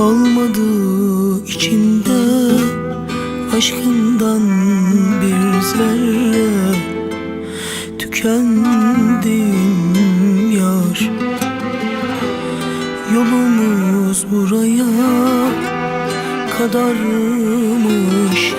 Kalmadı içimde aşkından bir zerre Tükendim yar. Yolumuz buraya kadarmış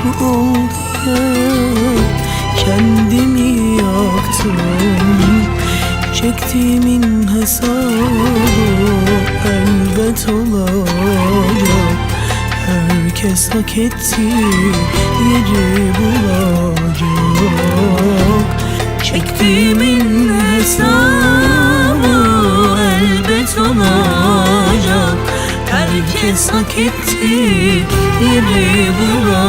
Ol diye kendimi yaktım Çektiğimin hesabı elbet olacak. Herkes hak ettiği yeri bulacak. Çektiğimin hesabı elbet olacak. Herkes hak ettiği yeri bulacak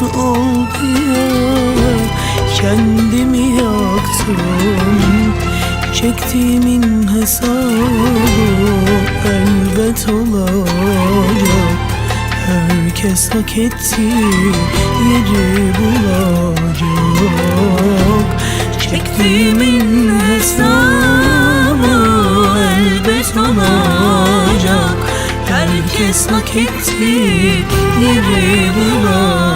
Mutlu ol kendimi yaktım. Çektiğimin hesabı elbet olacak. Herkes hak ettiği yeri bulacak. Çektiğimin hesabı elbet olacak. Herkes hak ettiği yeri bulacak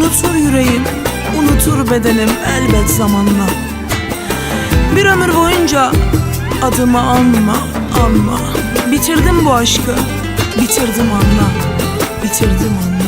Unutur yüreğim, unutur bedenim elbet zamanla. Bir ömür boyunca adımı anma, anma. Bitirdim bu aşkı, bitirdim anla. Bitirdim anla